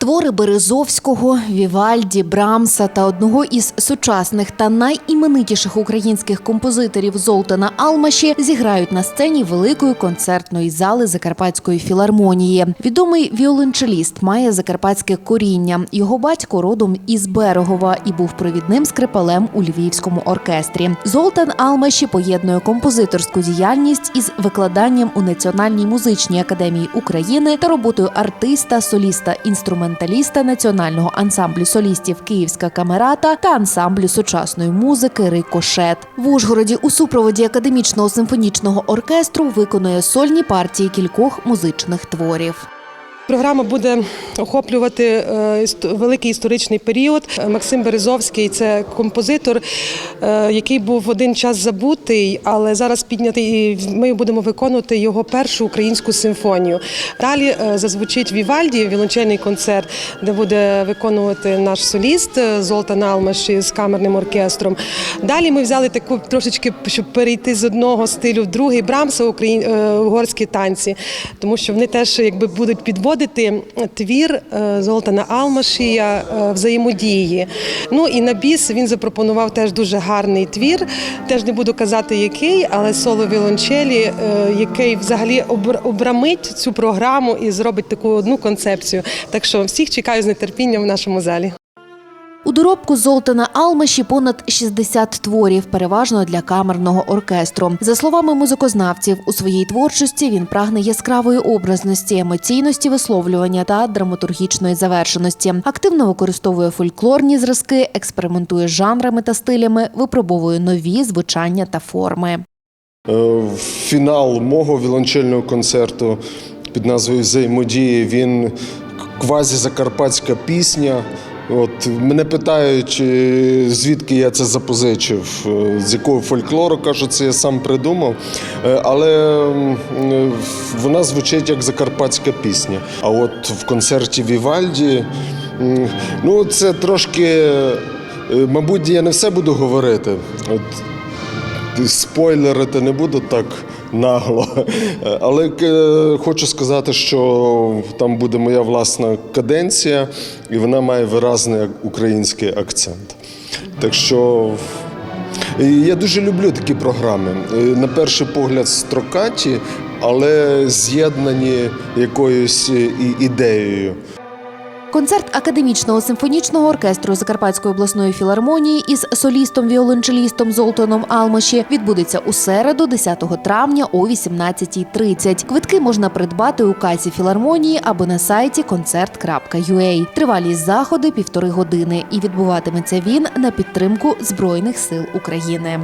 Твори Березовського, Вівальді, Брамса та одного із сучасних та найіменитіших українських композиторів Золтана Алмаші зіграють на сцені великої концертної зали Закарпатської філармонії. Відомий віолончеліст має закарпатське коріння. Його батько родом із Берегова і був провідним скрипалем у львівському оркестрі. Золтан Алмаші поєднує композиторську діяльність із викладанням у Національній музичній академії України та роботою артиста, соліста, інструменталіста Національного ансамблю солістів Київська камерата та ансамблю сучасної музики Рикошет. В Ужгороді у супроводі академічного симфонічного оркестру виконує сольні партії кількох музичних творів. Програма буде охоплювати е, великий історичний період. Максим Березовський це композитор, е, який був один час забутий, але зараз піднятий. і Ми будемо виконувати його першу українську симфонію. Далі е, зазвучить Вівальді, віолончельний концерт, де буде виконувати наш соліст е, Золтан Алмаш з камерним оркестром. Далі ми взяли таку трошечки, щоб перейти з одного стилю в другий Брамса е, угорські танці, тому що вони теж якби будуть підводити твір е, Золтана Алмашія е, взаємодії. Ну і на біс він запропонував теж дуже гарний твір. Теж не буду казати який, але соло віолончелі, е, який взагалі обр- обрамить цю програму і зробить таку одну концепцію. Так що всіх чекаю з нетерпінням в нашому залі. У доробку Золтана Алмаші понад 60 творів, переважно для камерного оркестру. За словами музикознавців, у своїй творчості він прагне яскравої образності, емоційності висловлювання та драматургічної завершеності. Активно використовує фольклорні зразки, експериментує з жанрами та стилями, випробовує нові звучання та форми. Е, Фінал мого віолончельного концерту під назвою Взаємодії він квазі-закарпатська пісня. От мене питають, звідки я це запозичив, е, з якого фольклору кажу, це я сам придумав. Е, Але е, вона звучить як закарпатська пісня. А от в концерті Вівальді, ну це трошки, мабуть, я не все буду говорити. От спойлерити не буду так нагло. Але е, хочу сказати, що там буде моя власна каденція, і вона має виразний український акцент. Так що я дуже люблю такі програми. Е, На перший погляд, строкаті, але з'єднані якоюсь е, ідеєю. Концерт академічного симфонічного оркестру Закарпатської обласної філармонії із солістом-віолончелістом Золтаном Алмаші відбудеться у середу, 10 травня о 18.30. Квитки можна придбати у касі філармонії або на сайті concert.ua. Тривалість заходу півтори години, і відбуватиметься він на підтримку Збройних сил України.